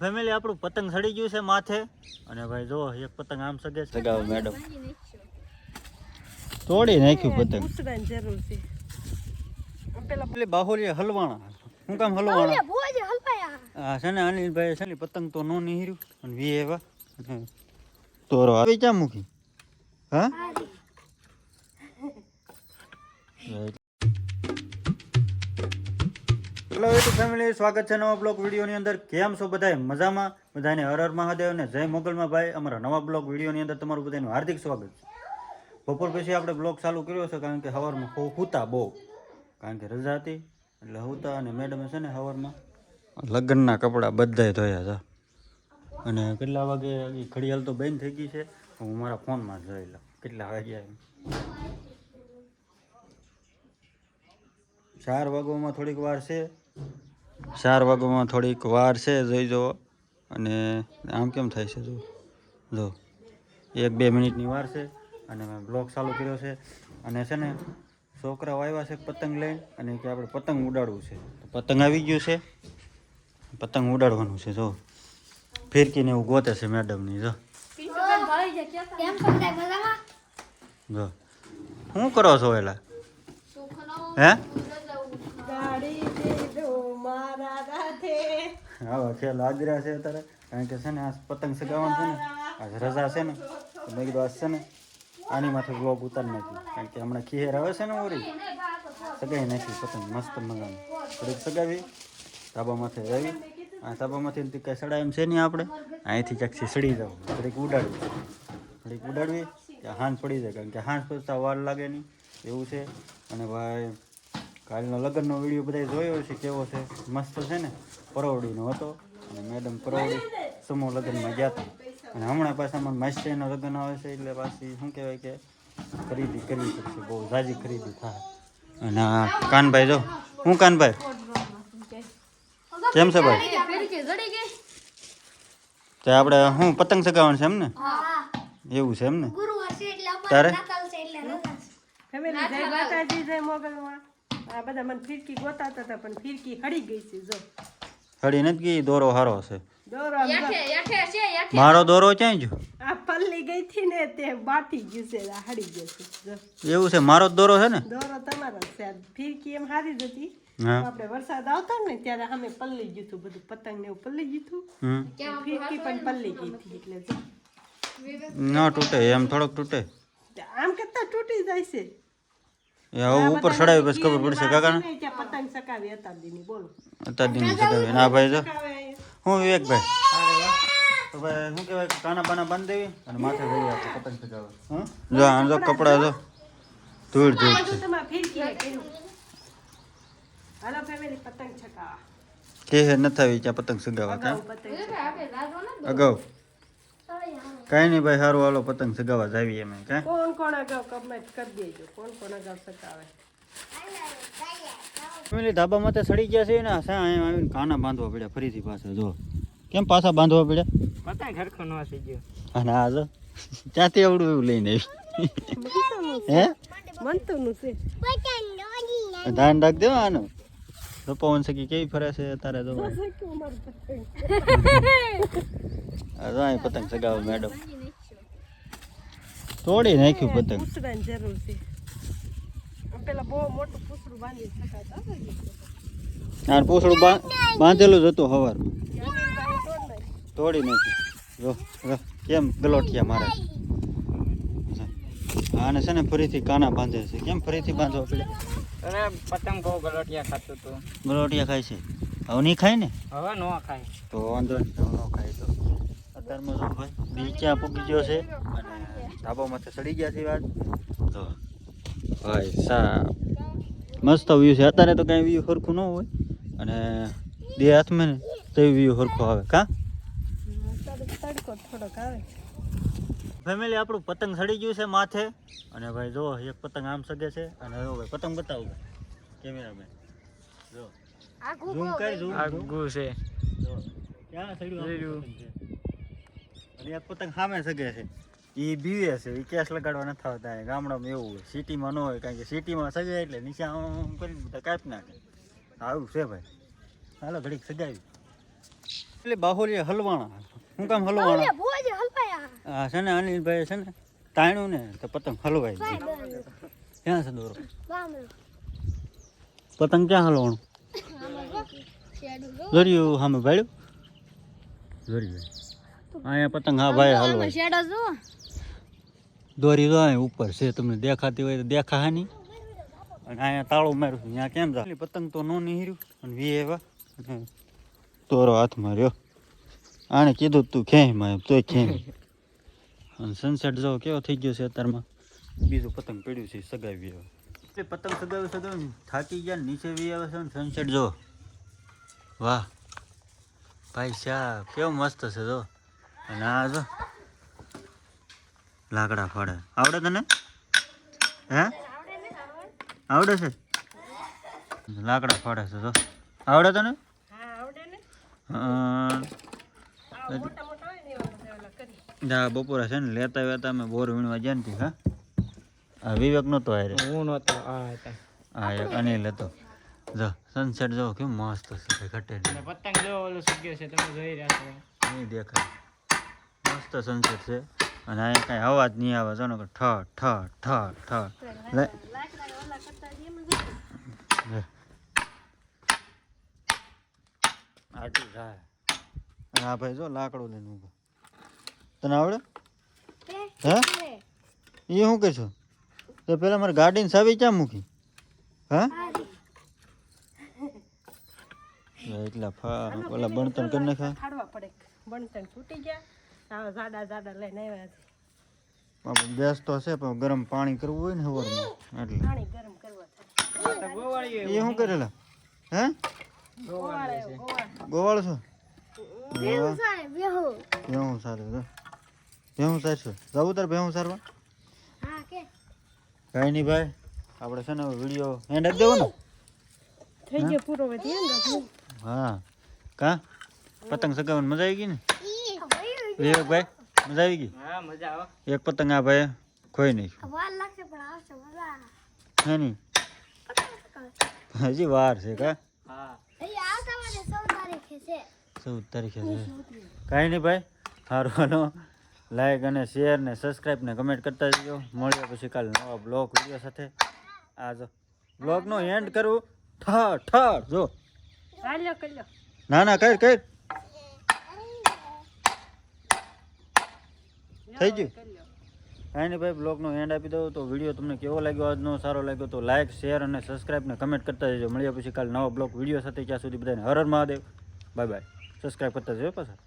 Family આપણું પતંગ સડી ગયું છે માથે. અને ભાઈ જો એક પતંગ આમ સગે છે. સગાવ મેડમ તોડી નાખ્યું પતંગ. જરૂર છે. પેલા પેલી બાહુલી હલવાણા શું કામ હલવાણા હા છે ને અનિલભાઈ છે ને પતંગ તો નો નીહર્યું. અને વી એવા. તોરો આવી ક્યાં મૂકી? હા? હેલો યુટ્યુબ ફેમિલી સ્વાગત છે નવા બ્લોગ વિડીયોની અંદર. કેમ છો બધાય? મજામાં? બધાને હર હર મહાદેવ અને જય મોગલમાં ભાઈ. અમારા નવા બ્લોગ વિડીયોની અંદર તમારું બધાનું હાર્દિક સ્વાગત છે. બપોર પછી આપણે બ્લોગ ચાલુ કર્યો છે કારણ કે સવારમાં હુતા બહુ. કારણ કે રજા હતી, એટલે હુતા અને મેડમે છે ને સવારમાં લગ્નના કપડાં બધાય ધોયા હતા. અને કેટલા વાગે ઘડિયાળ તો બંધ થઈ ગઈ છે હું મારા ફોનમાં જોઈ લઉં. કેટલા વાગ્યા ચાર વાગવામાં થોડીક વાર છે ચાર વાગવામાં થોડીક વાર છે જોઈ જુઓ. અને આમ કેમ થાય છે જો જો. એક બે મિનિટની વાર છે અને મેં બ્લોગ ચાલુ કર્યો છે. અને છે ને છોકરાઓ આવ્યા છે પતંગ લઈને અને કે આપણે પતંગ ઉડાડવું છે. તો પતંગ આવી ગયું છે. પતંગ ઉડાડવાનું છે જો ફિરકીને એવું ગોતે છે મેડમની જો જો. શું કરો છો એલા? હે? આવા ખેલ આગ્રા છે અત્યારે. કારણ કે છે ને આ પતંગ સગાવવાનું છે ને, આજ રજા છે ને, તો મેં કીધું આજ છે ને, આની માથે બ્લોગ ઉતાર નાખી કારણ કે હમણાં ખીહેર આવે છે ને ઓરી, સગાઈ નાખી પતંગ, મસ્ત મજાની થોડીક સગાવી, ધાબા માથે રહી આ ધાબા માંથી કઈ સડાય એમ છે નહીં આપણે. અહીંથી ક્યાંકથી સડી જાવ થોડીક ઉડાડવી. થોડીક ઉડાડવી કે હાંસ પડી જાય. કારણ કે હાંસ પડતા વાર લાગે નહીં. એવું છે. અને ભાઈ, કાલનો લગ્નનો વીડિયો બધા જોયો છે કેવો છે? મસ્ત છે ને? પરોવડીનો હતો અને મેડમ પરોવડી સમૂહ લગ્નમાં ગયા હતા. અને હમણાં પાછા મને માસ્ટરનો લગ્ન આવે છે એટલે પાછી શું કહેવાય કે ખરીદી કરવી પડશે, બહુ ઝાઝી ખરીદી થાય. અને કાનભાઈ જો, હું કાનભાઈ? કેમ છે ભાઈ? તે આપણે હું પતંગ ચગાવવાનું છે એમ ને? એવું છે એમ ને? તારે? ફેમિલી જય માતાજી, જય મોગલમાં. આ બધા મને ફિરકી ગોતાતા હતા, પણ ફિરકી હળી ગઈ છે, જો. હળી નથી ગઈ દોરો હારો છે. મારો દોરો ક્યાંય જો આ પલ્લી ગઈ થી ને તે બાટી ગયું છે ગયું છે. એવું છે મારો દોરો છે ને? દોરો તમારો છે. ફીરકી એમ હારી જતી આપણે વરસાદ આવતા ને ત્યારે અમે પલ્લી ગયું હતું બધું પતંગ ને એવું પલ્લી ગયું હતું. ફીરકી પણ પલ્લી ગઈ હતી એટલે ન તૂટે એમ થોડોક તૂટે. આમ કરતા તૂટી જાય છે. એ હવે ઉપર ચડાવી પછી ખબર પડશે કાકા પતંગ સકાવી હતા બોલો. અત્યાર દિન ના ભાઈ જો. હું વિવેકભાઈ તો ભાઈ શું કહેવાય કાના બાના બાંધી દેવી? અને માથે આપણે પતંગ ચગાવે. હં? જો આ જો કપડા જો. ધૂળ ધૂળ. હાલો ફેમિલી પતંગ ચકાવા કે હે નથી આવી ત્યાં પતંગ સગાવા અગાઉ અગાઉ. કાંઈ નહીં ભાઈ સારું હાલો પતંગ સગાવા જાવી અમે કાં કોણ કોણ અગાઉ કમેન્ટ કરી દેજો કોણ કોણ અગાઉ સગાવે? ફેમિલી ધાબા માથે સડી ગયા છે ને શા અહીં આવીને કાના બાંધવા પડ્યા ફરીથી પાછા જો. કેમ પાછા બાંધવા પડ્યા? પતંગ હરખો નો થઈ ગયો. અને આ જો ક્યાંથી આવડું એવું લઈને આવી. હે? મનતું નું છે. ધ્યાન રાખ દેવા આનું. તો પવન સખી કેવી ફરે છે અત્યારે તો અહીં પતંગ સગાવો મેડમ તોડી નાખ્યું પતંગ જરૂર છે પેલા બહુ મોટું પૂછડું બાંધી શકાય પૂછડું બાંધેલું જ હતું હવાર તોડી નાખ્યું જો જો કેમ ગલોઠિયા મારે આને છે ને ફરીથી કાના બાંધે છે કેમ ફરીથી બાંધો પડે અરે પતંગ બહુ ગલોટિયા ખાતું હતું. ગલોટિયા ખાય છે. હવે નહીં ખાય ને? હવે નો ખાય. તો વાંધો નહીં તો ન ખાય તો. અત્યારમાં શું ભાઈ બીચા પૂગી ગયો છે. અને ધાબામાંથી સડી ગયા છે વાત. તો ભાઈ સા મસ્ત વ્યૂ છે. અત્યારે તો કાંઈ વ્યૂ સરખું ન હોય. અને બે હાથમાં ને તો વ્યૂ સરખો આવે. કા? તડકો થોડોક આવે. ફેમિલી આપણું પતંગ સડી ગયું છે માથે. અને ભાઈ જો એક પતંગ આમ સગે છે. અને જો ભાઈ પતંગ બતાવું કેમેરામેન. જો. ઝૂમ કર ઝૂમ. આગુ છે. જો. ક્યાં સડ્યું અને એક પતંગ સામે સગે છે. એ બીવે છે. એ કેસ લગાડવા નથી આવતા. ગામડામાં એવું હોય. સિટીમાં ન હોય કારણ કે સિટીમાં સગે એટલે નીચે આમ કરીને બધા કાપી નાખે. આવું છે ભાઈ. હાલો ઘડીક સગાવી. એટલે બાહુલી હલવાણા. શું કામ હલવાણા? આ છે ને અનિલભાઈ છે ને તાણ્યું ને તો પતંગ હલવાઈ ગઈ. ક્યાં છે દોરો? પતંગ ક્યાં હલવાનું? દોર્યું સામે ભાડ્યું? દોર્યું. અહીંયા પતંગ હા ભાઈ હલવાય દોરી તો અહીં ઉપર છે તમને દેખાતી હોય તો દેખા નહીં. અને અહીંયા તાળું માર્યું છું ત્યાં કેમ જાય પતંગ તો નો નીહર્યું. અને વી એવા અને તોરો હાથમાં રહ્યો આણે કીધું તું ખેંચમાં તોય ખેંચ અને સનસેટ જો કેવો થઈ ગયો છે અત્યારમાં? બીજું પતંગ પડ્યું છે સગાવી આવે એટલે પતંગ સગાવી સગાવી થાકી ગયા નીચે વી આવે છે સનસેટ જો. વાહ. ભાઈ સાહેબ કેવો મસ્ત છે જો. અને આ જો. લાકડા ફાડે. આવડે તને? હે? આવડે છે? લાકડા ફાડે છે તો આવડે તને? હા આવડે ને અ, આ મોટા મોટા હોય ને એવા બધા ઓલા કરી જા બપોરે છે ને લેતા વેતા અમે બોર વીણવા ગયા ને હા? આ વિવેક નહોતો હારે. હું નહોતો આ હતા. હા એક અનિલ હતો. જો સનસેટ જો કેમ મસ્ત છે કઈ ઘટે પતંગ જો ઓલો સુગ્યો છે તમે જોઈ રહ્યા છો. નહીં દેખાય. મસ્ત સનસેટ છે. અને અહીંયા કાંઈ અવાજ નહીં આવે જો ને ઠ ઠ ઠ ઠ. આટલું થાય. આ ભાઈ જો લાકડું લઈને ઊભો. તને આવડે? હે? એ શું કરશો તો પેલા મારે ગાડીની સાવી ક્યાં મૂકી? હા? એટલા ફા ઓલા બણતણ કરી નાખ્યા? ખાડવા પડે બણતણ છૂટી ગયા જાડા જાડા લઈને આવ્યા છે. ગેસ તો છે પણ ગરમ પાણી કરવું હોય ને સવારમાં એટલે. પાણી ગરમ કરવા થાય. તો ગોવાળીએ એ શું કરેલા? હે? ગોવાળે ગોવાળ. ગોવાળ છો? બેહુ સારે બેહુ. ભેહું સારું તો ભેહું સારશું જવું તાર ભેહું સારવા હા કે? કાંઈ નહીં ભાઈ. આપણે છે ને વીડિયો એન્ડ આપી દેવો ને થઈ ગયો પૂરો વધી ને હા. કા? પતંગ સગાવવાની મજા આવી ગઈ ને? ઈ વિવેકભાઈ મજા આવી ગઈ? હા મજા આવે. એક પતંગ આ ભાઈ ખોઈ નાખ્યું. વાર લાગશે પણ આવશે મજા હે નહીં? હજી વાર છે કા? હા. અહીં આવતા મને સૌ તારીખે છે. ચૌદ તારીખે છે. કાંઈ નહીં ભાઈ. સારું લાઈક અને શેર ને સબસ્ક્રાઈબ ને કમેન્ટ કરતા જજો મળીએ પછી કાલે નવા બ્લોગ વીડિયો સાથે. આ જો બ્લોગનો એન્ડ કરવું ઠ ઠ જો. ના ના કર કર. થઈ ગયું. કાંઈ ભાઈ બ્લોગનો એન્ડ આપી દઉં તો વીડિયો તમને કેવો લાગ્યો? આજનો સારો લાગ્યો તો લાઈક શેર અને સબસ્ક્રાઈબ ને કમેન્ટ કરતા જજો મળીએ પછી કાલે નવા બ્લોગ વીડિયો સાથે. ત્યાં સુધી બધાને Har Har Mahadev. Bye bye subscribe કરતા જજો પાછા.